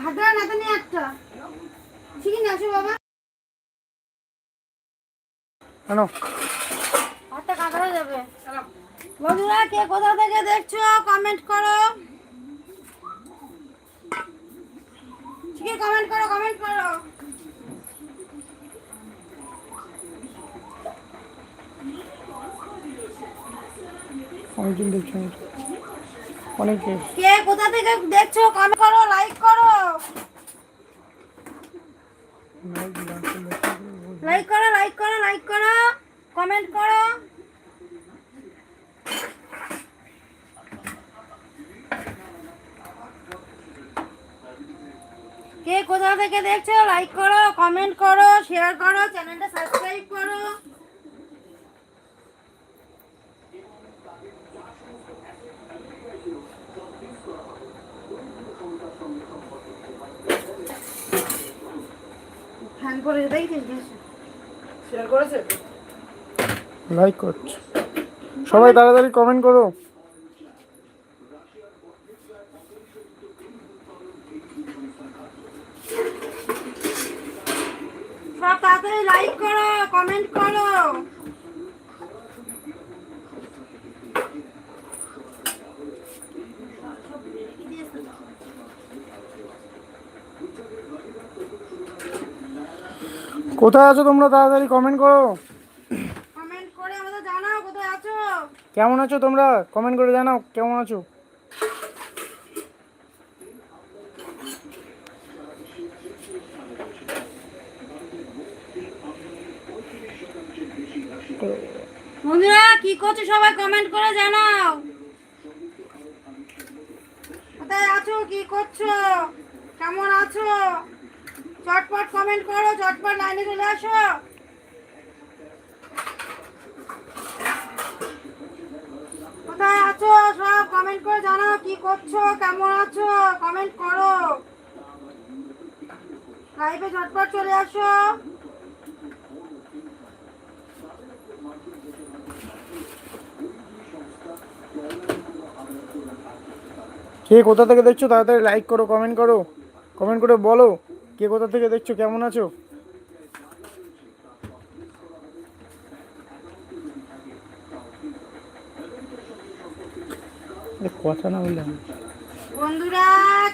ভাদ্রা নাতানি একটা। আছে আসো বাবা? কেন? হাতটা কাঁকড়া যাবে। বন্ধুরা কে কোথা থেকে দেখছ? কমেন্ট করো। ঠিক আছে কমেন্ট করো কমেন্ট করো। অনেকজন দেখছেন অনেকে কে কোথা থেকে দেখছ কমেন্ট করো লাইক করো। লাইক করো লাইক করো লাইক করো কমেন্ট করো। কে কোথা থেকে দেখছ লাইক করো কমেন্ট করো শেয়ার করো চ্যানেলটা সাবস্ক্রাইব করো। করে দেখেছিস শেয়ার করেছে? লাইক করছে। সবাই তাড়াতাড়ি কমেন্ট করো। সব তাড়াতাড়ি লাইক করো কমেন্ট করো। কোথায় আছো তোমরা? তাড়াতাড়ি কমেন্ট করো। কমেন্ট করে আমাদের জানাও কোথায় আছো। কেমন আছো তোমরা? কমেন্ট করে জানাও কেমন আছো? বন্ধুরা কি করছ সবাই? কমেন্ট করে জানাও। কোথায় আছো? কি করছ? কেমন আছো? চটপট কমেন্ট করো চটপট লাইনে চলে আসো। কোথায় আছো? সব কমেন্ট করে জানাও, কি করছ? কেমন আছো? কমেন্ট করো। লাইভে ঝটপট চলে আসো। কে কোথা থেকে দেখছ? তাড়াতাড়ি লাইক করো কমেন্ট করো। কমেন্ট করে বলো। কে কোথা থেকে দেখছ? কেমন আছো? কথা না বললাম বন্ধুরা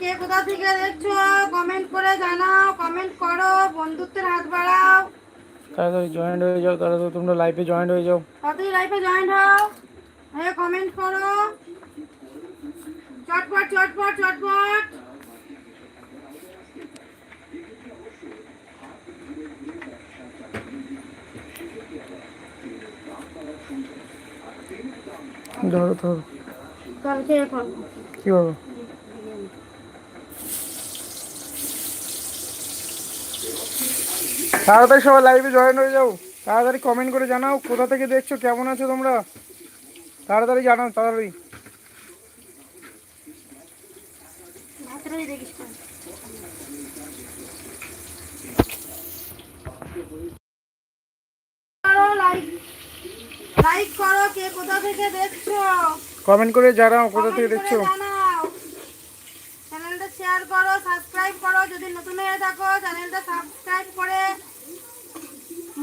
কে কোথা থেকে দেখছ? কমেন্ট করে জানাও কমেন্ট করো বন্ধুত্বের হাত বাড়াও। তাড়াতাড়ি জয়েন্ট হয়ে যাও তাড়াতাড়ি তোমরা লাইভে জয়েন্ট হয়ে যাও। তাড়াতাড়ি লাইফে জয়েন্ট হও হ্যাঁ কমেন্ট করো। চটপট চটপট চটপট। ধরো ধরো। কালকে এখন কি বলো? তাড়াতাড়ি সবাই লাইভে জয়েন হয়ে যাও। তাড়াতাড়ি কমেন্ট করে জানাও কোথা থেকে দেখছ কেমন আছো তোমরা? তাড়াতাড়ি জানাও তাড়াতাড়ি হাতটাই দেখিস না। করো লাইক লাইক করো কে কোথা থেকে দেখছ? কমেন্ট করে জানাও কোথা থেকে দেখছ? চ্যানেলটা শেয়ার করো সাবস্ক্রাইব করো। যদি নতুন হয়ে থাকো চ্যানেলটা সাবস্ক্রাইব করে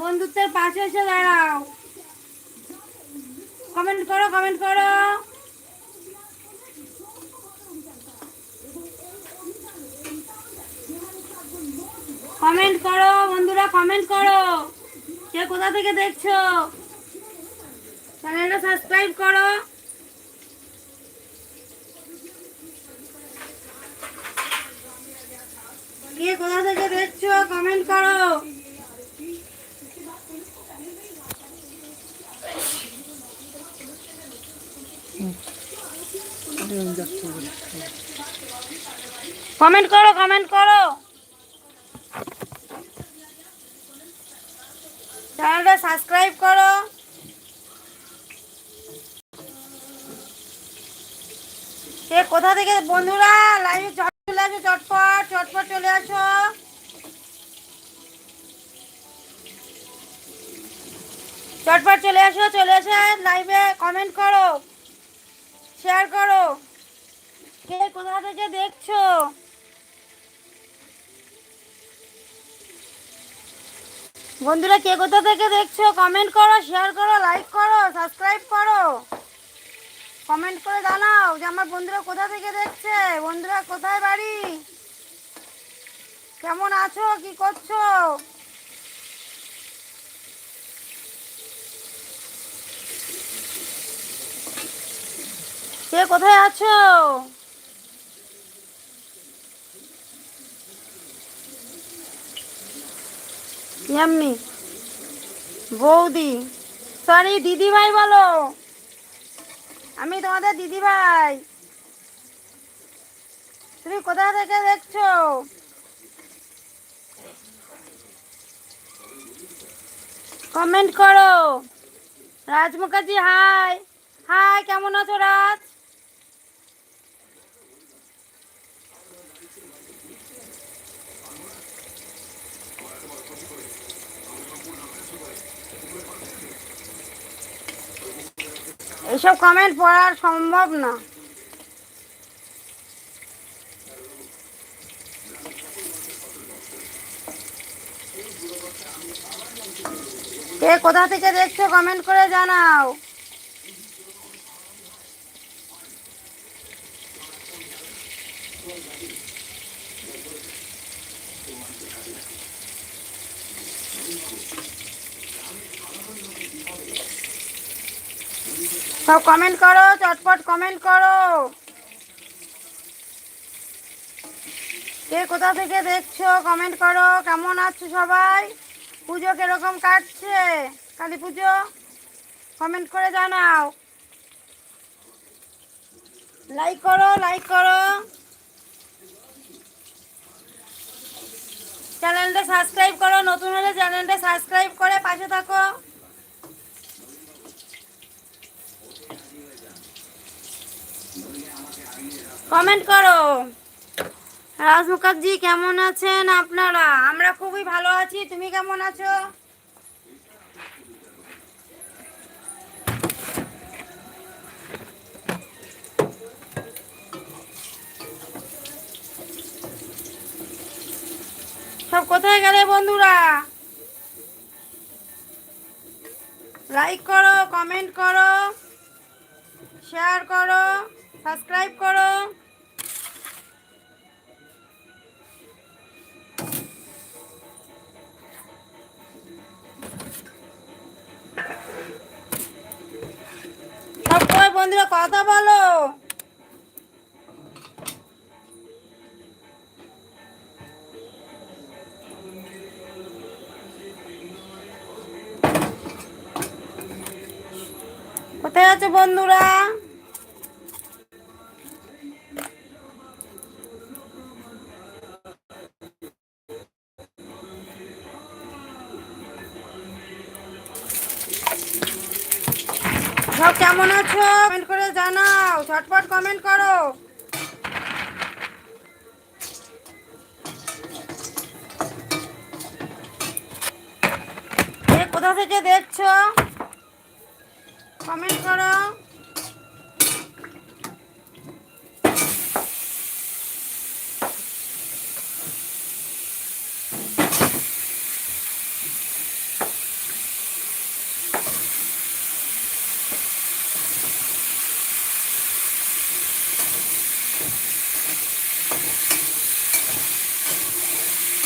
বন্ধুত্বের পাশে এসে দাঁড়াও। কমেন্ট করো কমেন্ট করো। কমেন্ট করো বন্ধুরা কমেন্ট করো। কে কোথা থেকে দেখছ? চ্যানেলটা সাবস্ক্রাইব করো। কে কোথা থেকে দেখছ কমেন্ট করো। কমেন্ট করো কমেন্ট করো। চ্যানেলটা সাবস্ক্রাইব করো। কে কোথা থেকে? বন্ধুরা লাইভে চলে আসো, চটপট চটপট চলে আসো। চটপট চলে আসো, চলে এসে লাইভে কমেন্ট করো শেয়ার করো। কে কোথা থেকে দেখছ? বন্ধুরা, কে কোথা থেকে দেখছ? কমেন্ট করো শেয়ার করো লাইক করো সাবস্ক্রাইব করো। কমেন্ট করে জানাও যে আমার বন্ধুরা কোথা থেকে দেখছে? বন্ধুরা, কোথায় বাড়ি? কেমন আছো? কি করছ? কে কোথায় আছো? বৌদি সরি দিদি ভাই বলো। আমি তোমাদের দিদি ভাই তুমি কোথা থেকে দেখছ? কমেন্ট করো। রাজ মুখার্জি, হাই। হাই, কেমন আছো রাজ? এইসব কমেন্ট পড়ার সম্ভব না। কে কোথা থেকে দেখছ কমেন্ট করে জানাও। সব কমেন্ট করো, চটপট কমেন্ট করো। কে কোথা থেকে দেখছ কমেন্ট করো, কেমন আছো সবাই? পুজো কীরকম কাটছে? কালী পুজো? কমেন্ট করে জানাও। লাইক করো লাইক করো। চ্যানেলটা সাবস্ক্রাইব করো, নতুন হলে চ্যানেলটা সাবস্ক্রাইব করে পাশে থাকো। কমেন্ট করো। রাজ মুখার্জি, কেমন আছেন আপনারা? আমরা খুবই ভালো আছি। তুমি কেমন আছো? সব কোথায় গেলে বন্ধুরা? লাইক করো কমেন্ট করো শেয়ার করো। সাবস্ক্রাইব করো। সব কই বন্ধুরা কথা বলো। কোথায় আছে বন্ধুরা? সব কেমন আছো? কমেন্ট করে জানাও ঝটপট কমেন্ট করো। কোথা থেকে দেখছ? কমেন্ট করো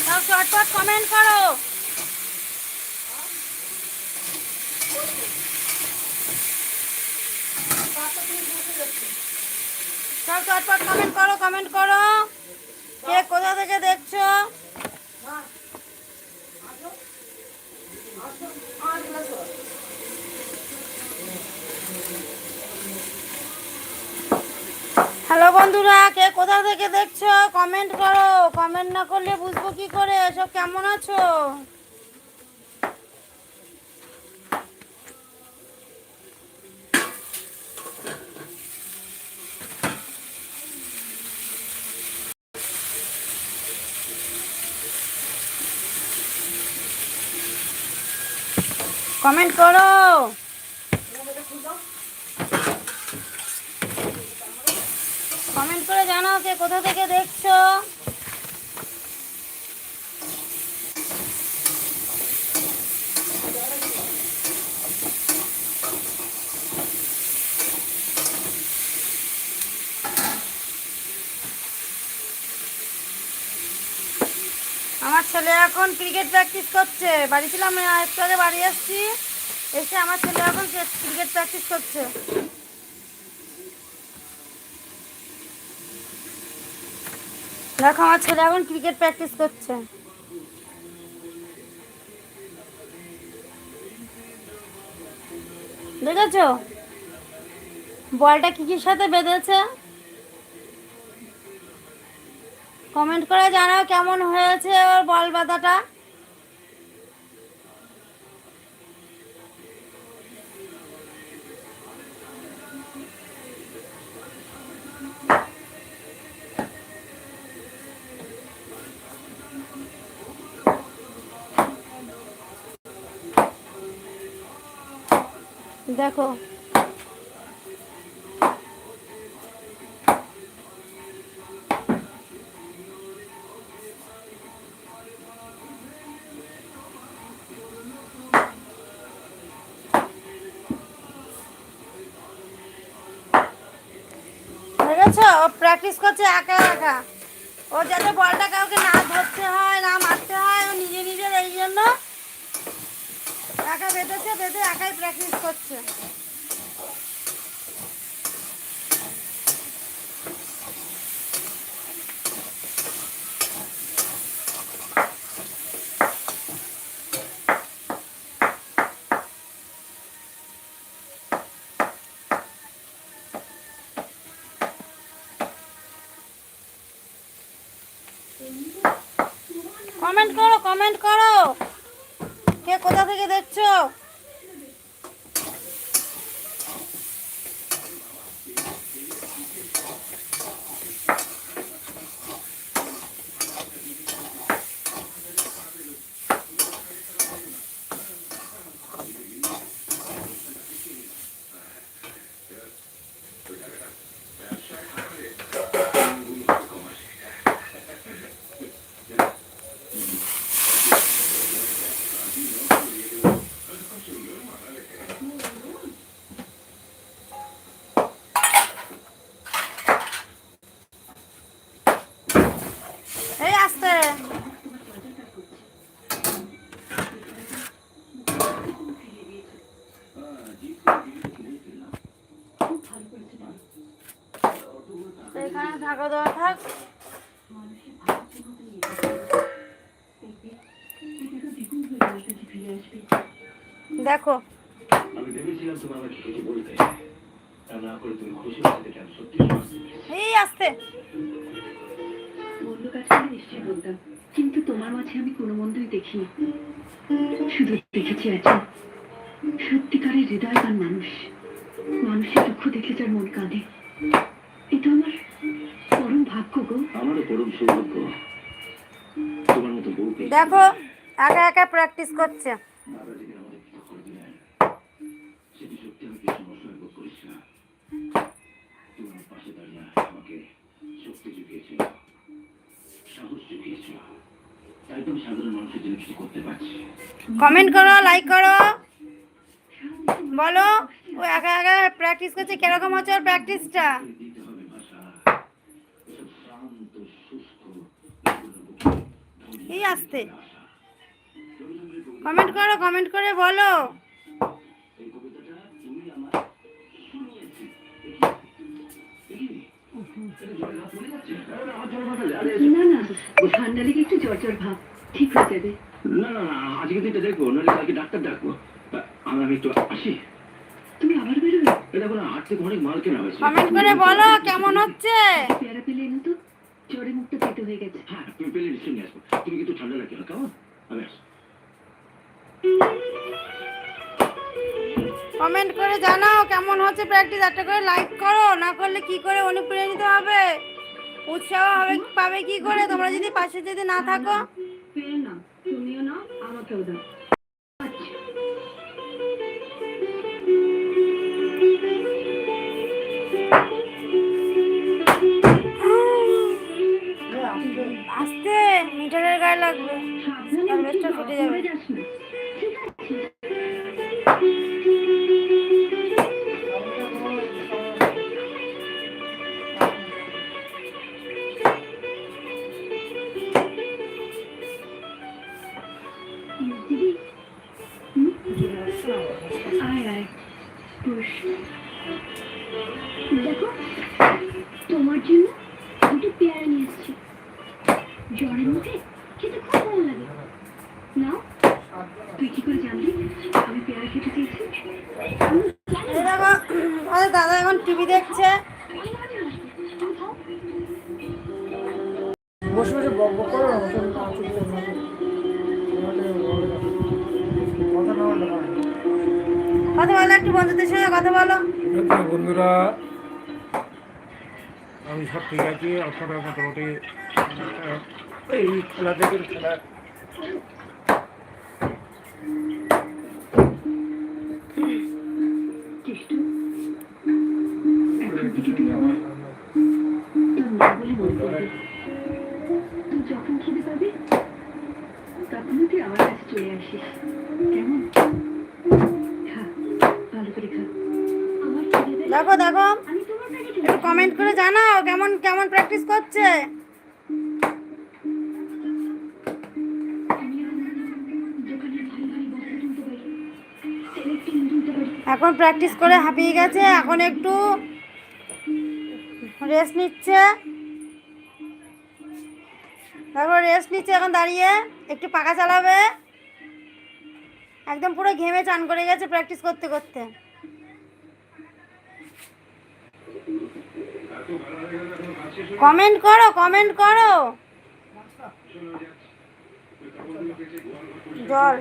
সব চটপট কমেন্ট করো সব চটপট কমেন্ট করো কমেন্ট করো। কে কোথা থেকে দেখছ? হ্যালো বন্ধুরা, কে কোথা থেকে দেখছ? কমেন্ট করো। কমেন্ট না করলে বুঝব কি করে? সব কেমন আছো? কমেন্ট করো। কমেন্ট করে জানাও কে কোথা থেকে দেখছ আমার ছেলে এখন ক্রিকেট প্র্যাকটিস করছে। বাড়ি ছিলাম একটু আগে বাড়ি আসছি। এসে আমার ছেলে এখন ক্রিকেট প্র্যাকটিস করছে। দেখো, আমার ছেলে এখন ক্রিকেট প্র্যাকটিস করছে। দেখেছ? বলটা কি সাথে বেঁধেছে? কমেন্ট করে জানাও কেমন হয়েছে ওর বল বাঁধাটা। দেখো ও প্র্যাকটিস করছে একা একা। ও যাতে বলটা কাউকে না ধরতে হয়, না মারতে হয়, ও নিজে নিজের এই জন্য একা বেঁধেছে, বেঁধে একাই প্র্যাকটিস করছে। কমেন্ট করো। কে কোথা থেকে দেখছ? হতে কেন সত্যি সত্যি। এই আসতে। কিন্তু তোমার মাঝে আমি কোনো মন্দই দেখিনি। শুধু দেখেছি একজন সত্যিকারের হৃদয়বান মানুষ। মানুষের দুঃখ দেখলে যার মন কাঁদে। এটা আমার আমারও পরম সৌভাগ্য তোমার মতো বউ দেখো একা একা প্র্যাকটিস করছে। কমেন্ট করো লাইক করো। বলো ও একা একা প্র্যাকটিস করছে কীরকম হচ্ছে ওর প্র্যাকটিসটা দিতে হবে ভাষা এসব শান্ত সুস্থ এই আসতে। কমেন্ট করো কমেন্ট করে বলো। এই কবিতাটা তুমি আমার শুনিয়েছি না না ঠান্ডা লেগে একটু জ্বর জ্বর ভাব ঠিক হয়ে যাবে। না না না আজকে দিনটা দেখব নাহলে কালকে ডাক্তার ডাকবো। আমি আমি একটু আসি। তুমি আবার বেরোবে? থেকে অনেক মাল কেনা হয়েছে। কমেন্ট করে বলো কেমন হচ্ছে? পেয়ারা পেলে এনো তো। জ্বরে মুখটা পেতে হয়ে গেছে। হ্যাঁ তুমি পেলে নিশ্চয়ই নিয়ে আসব। তুমি কিন্তু ঠান্ডা লাগে না কেমন? আমি আসব কমেন্ট করে জানাও কেমন হচ্ছে প্র্যাকটিস একটা করে লাইক করো না করলে কি করে অনুপ্রাণিত হবে? উৎসাহ হবে পাবে কি করে? তোমরা যদি পাশে যদি না থাকো। তুমিও নাও আমাকেও দাও। লাগবে ফেটে যাবে। বসে বসে বক বক করো। কথা বলো একটু বন্ধুদের সঙ্গে কথা বলো বন্ধুরা আমি সব ঠিক আছি আপনারা মোটামুটি এই খেলা থেকে খেলা কমেন্ট করে জানাও কেমন কেমন প্র্যাকটিস করছে। এখন প্র্যাকটিস করে হাঁপিয়ে গেছে, এখন একটু রেস্ট নিচ্ছে। তারপর রেস্ট নিচ্ছে, এখন দাঁড়িয়ে একটু পাকা চালাবে। একদম পুরো ঘেমে চান করে গেছে প্র্যাকটিস করতে করতে। কমেন্ট করো কমেন্ট করো। জল।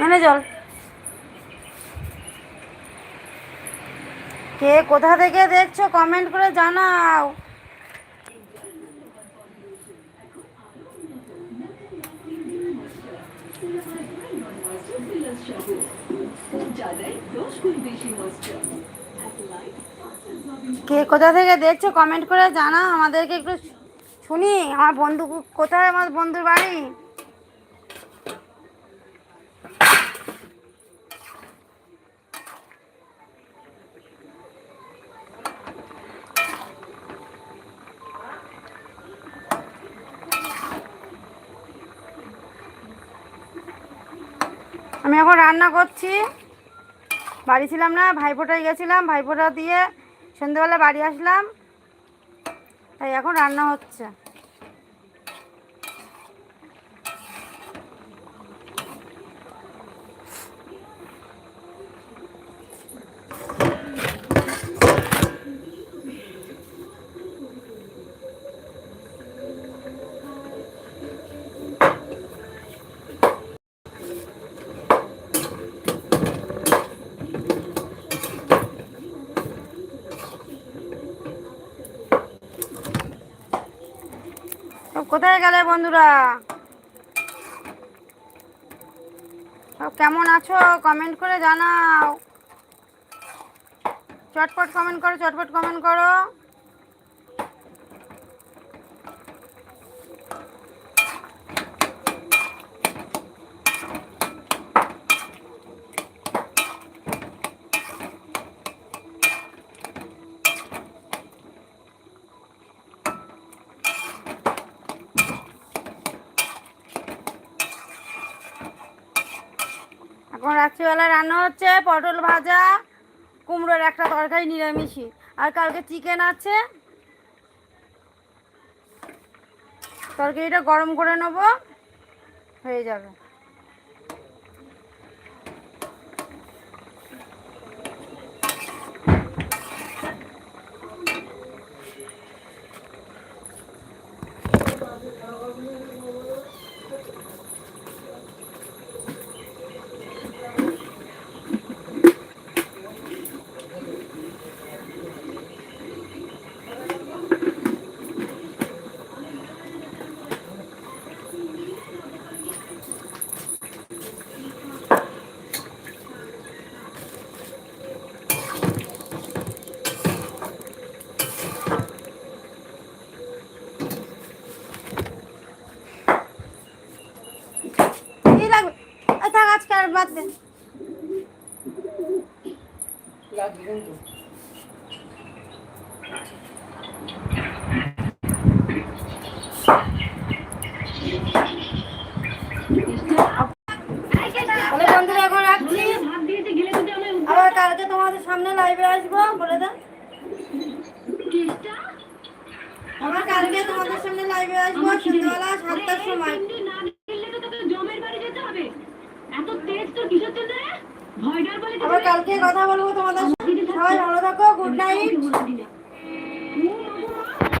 মানে জল। কে কোথা থেকে দেখছ কমেন্ট করে জানাও। কে কোথা থেকে দেখছ কমেন্ট করে জানা আমাদেরকে একটু শুনি। আমার বন্ধু কোথায় আমার বন্ধুর বাড়ি? আমি এখন রান্না করছি। বাড়ি ছিলাম না, ভাইফোঁটায় গেছিলাম, ভাইফোঁটা দিয়ে সন্ধ্যেবেলা বাড়ি আসলাম তাই এখন রান্না হচ্ছে। কোথায় গেলে বন্ধুরা? সব কেমন আছো? কমেন্ট করে জানাও। চটপট কমেন্ট করো, চটপট কমেন্ট করো এখন রাত্রিবেলা রান্না হচ্ছে, পটল ভাজা, কুমড়োর একটা তরকারি নিরামিষই আর কালকে চিকেন আছে। তরকারিটা গরম করে নেব, হয়ে যাবে কি লাগবে এই থাক আজকে আর বাদ দে